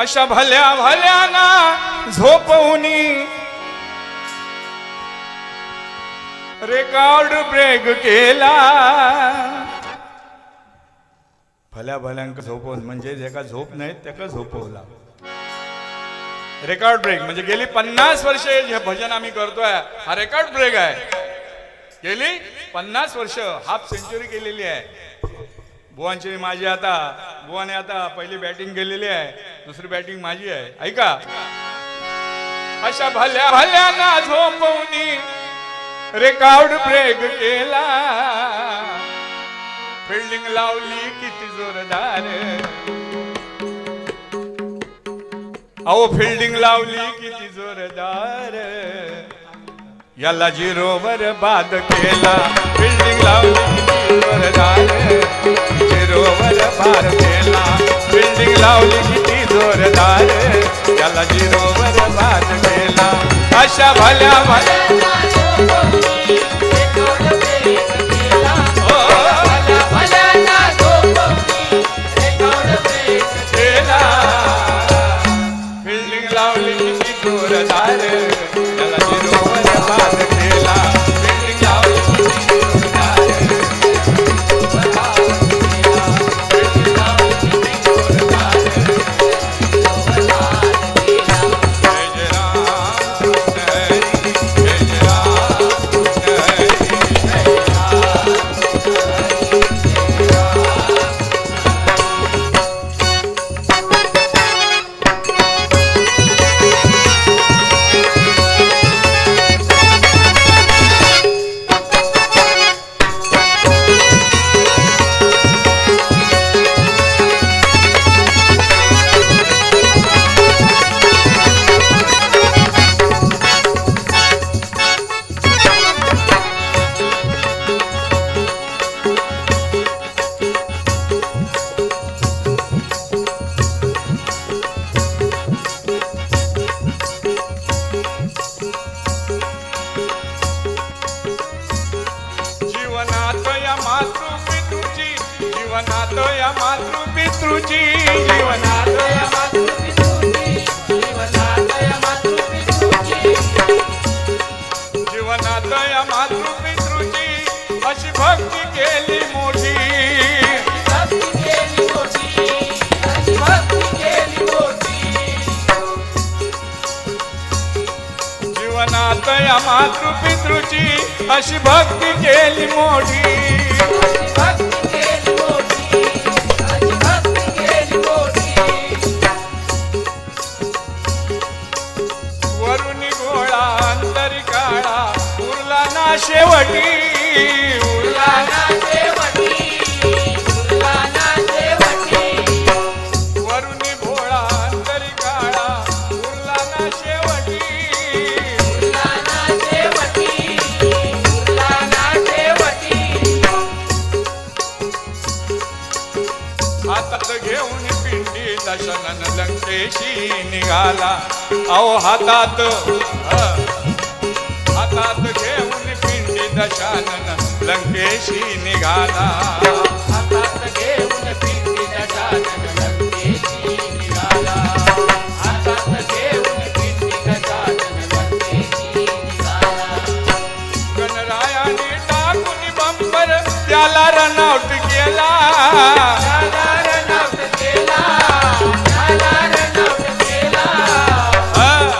अशा भल्या भल्याना झोपवणी record break केला. भल्या भल्यांक झोपवून म्हणजे ज्याका झोप नाही त्याका झोपवला. रेकॉर्ड ब्रेक म्हणजे गेली पन्नास वर्षे हे भजन आम्ही करतोय हा रेकॉर्ड ब्रेक आहे. गेली पन्नास वर्ष हाफ सेंचुरी केलेली आहे. बुवांची माझी आता बुवाने आता पहिली बॅटिंग केलेली आहे. दुसरी बॅटिंग माझी आहे. ऐका. अशा भल्या भल्यांना झोपवणी रेकॉर्ड ब्रेक केला फिल्डिंग लावली किती जोरदार. अहो फिल्डिंग लावली किती जोरदार. याला झिरोवर बाद केला. फिल्डिंग लावली किती जोरदार. झिरोवर बाद केला. फिल्डिंग लावली किती जोरदार. त्याला जिरोवर भात केला. अशा भल्या भल्या जीवनात या मातृपितृची जीवनात या जीवनात या मातृपितृची अशी भक्ती केली मोठी. जीवनात या मातृपितृची अशी भक्ती केली मोठी. उरला ना शेवटी उरला ना वरुणी भोळा अंतरी काळा उरला ना शेवटी हातात घेऊन पिंडी दशनन लंकेशी निघाला. अहो हातात गजानन लंकेशी निघाला. हातात घेऊन पिंडी लंकेशी निघाला. हातात घेऊन लंकेशी निघाला. गणरायाने टाकून बंबर त्याला रनआउट केला.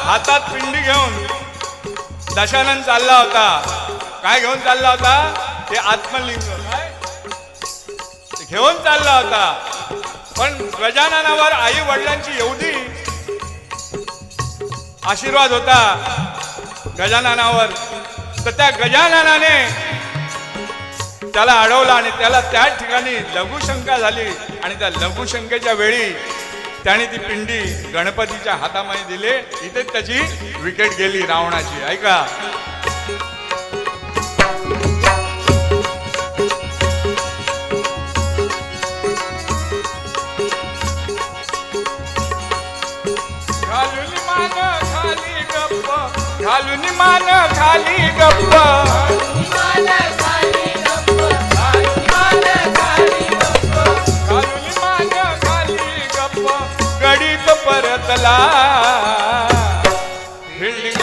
हातात पिंडी घेऊन दशानन चालला होता. काय घेऊन चालला होता? ते आत्मलिंग काय? घेऊन चालला होता. पण गजाननावर आई वडिलांची एवढी आशीर्वाद होता गजाननावर तर त्या गजाननाने त्याला अडवला आणि त्याला त्या ठिकाणी लघुशंका झाली. आणि त्या लघुशंकेच्या वेळी त्याने ती पिंडी गणपतीच्या हातामध्ये दिले. इथे त्याची विकेट गेली रावणाची. ऐका. घालून मान खाली गप्प घालून मान खाली गप्प. घालून मान खाली गप्प गणित परतला. बिल्डिंग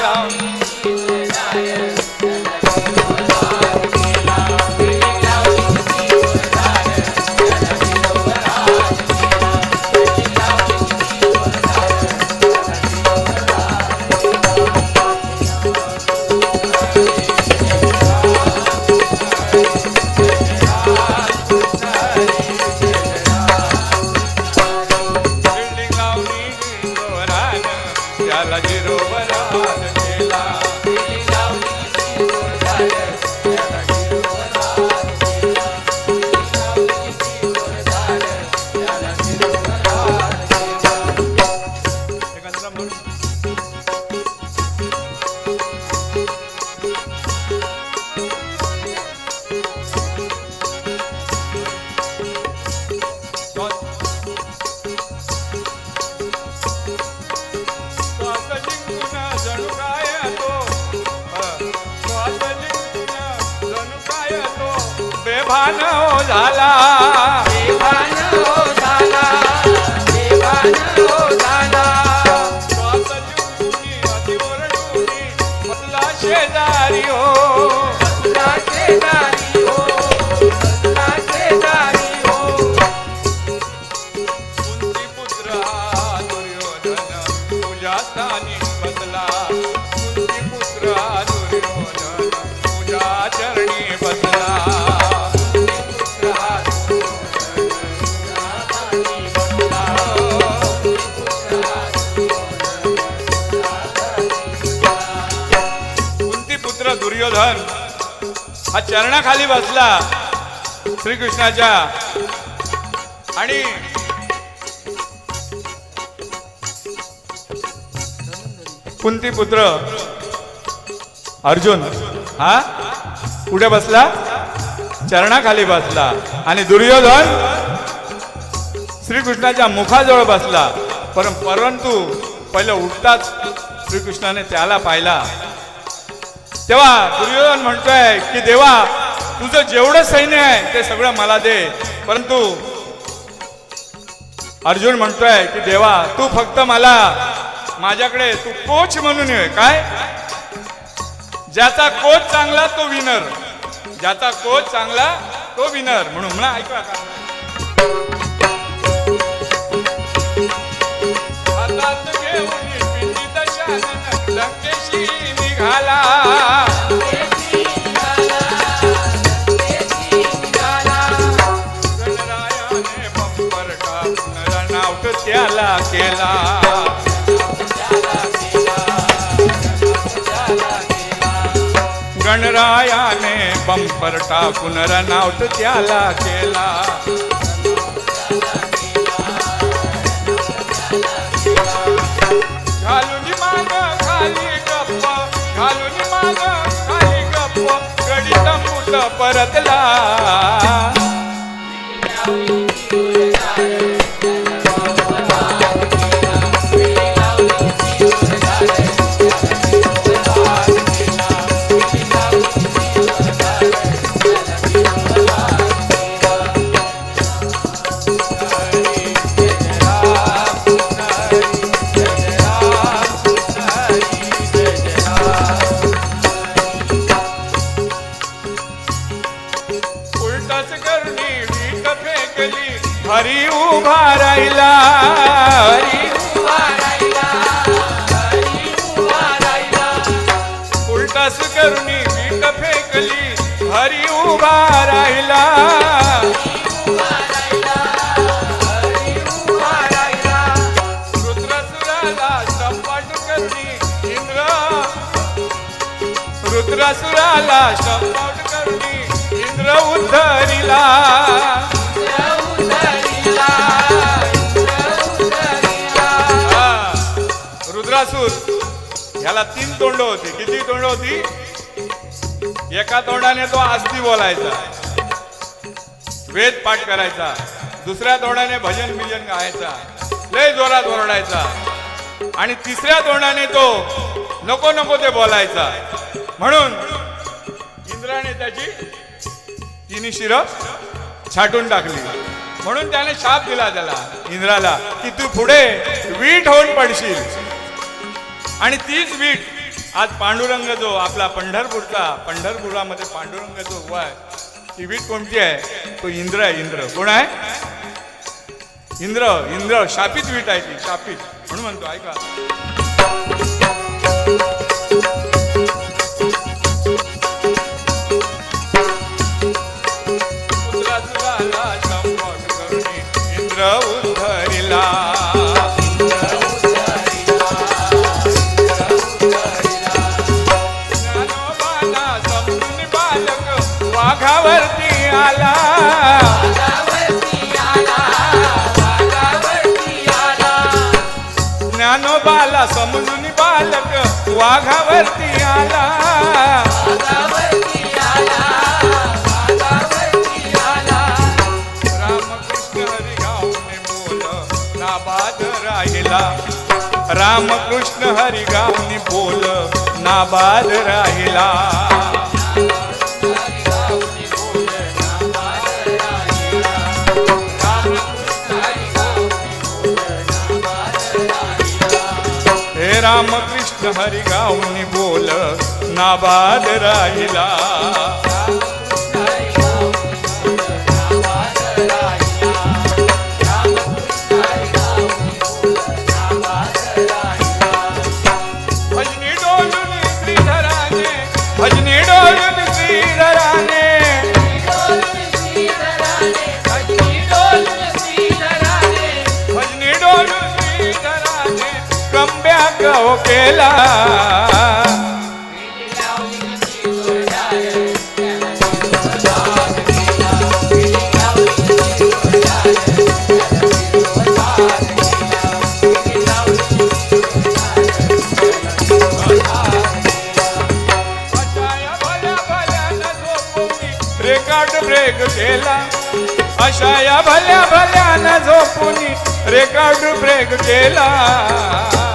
हो झाला दुर्योधन हा चरणाखाली बसला श्रीकृष्णाच्या. आणि कुंती पुत्र अर्जुन हा कुठे बसला? चरणाखाली बसला. आणि दुर्योधन श्रीकृष्णाच्या मुखाजवळ बसला. पण परंतु पहिलं उठताच श्रीकृष्णाने त्याला पाहिला. तेव्हा दुर्योधन म्हणतोय की देवा तुझं जेवढं सैन्य आहे ते सगळं मला दे. परंतु अर्जुन म्हणतोय की देवा तू फक्त मला माझ्याकडे तू कोच म्हणून ये. काय? ज्याचा कोच चांगला तो विनर ज्याचा कोच चांगला तो विनर म्हणून म्हणा ऐका. लंकेशी निघाला. रणावट केला. गणरायाने बंपर टाकून रणावट त्याला केला. घालून माग खाली गप्प घालून माग खाली गप्प गडी तंबूत परतला. रुद्रसुराला संपाट करणी इंद्र उद्धरिला. रुद्रासूर ह्याला तीन तोंड होती. किती तोंड होती? एका तोंडाने तो आस्ती बोलायचा. वेद पाठ करायचा. दुसऱ्या तोंडाने भजन बिजन गायचा. लय जोरात ओरडायचा. आणि तिसऱ्या तोंडाने तो नको नको ते बोलायचा. म्हणून इंद्राने त्याची तिने शिर छाटून टाकली. म्हणून त्याने शाप दिला त्याला. इंद्राला की तू पुढे वीट होऊन पडशील. आणि तीच वीट आज पांडुरंग जो आपला पंढरपूरचा पंढरपुरामध्ये पांडुरंग जो उभा आहे ती वीट कोणती आहे? तो इंद्र आहे इंद्र. कोण आहे? इंद्र इंद्र. शापित वीट आहे ती शापित. म्हणून म्हणतो ऐका इंद्र उद्धरिला ज्ञानोबाला समजून बालक वाघावरती आला. ज्ञानोबाला समजून बालक वाघावरती आला. राम कृष्ण हरि गावनी बोल नाबाद राहिला. हे रामकृष्ण हरि गावनी बोल नाबाद राहिला. अशाया भल्या भल्यानं झोपून रेकॉर्ड ब्रेक केला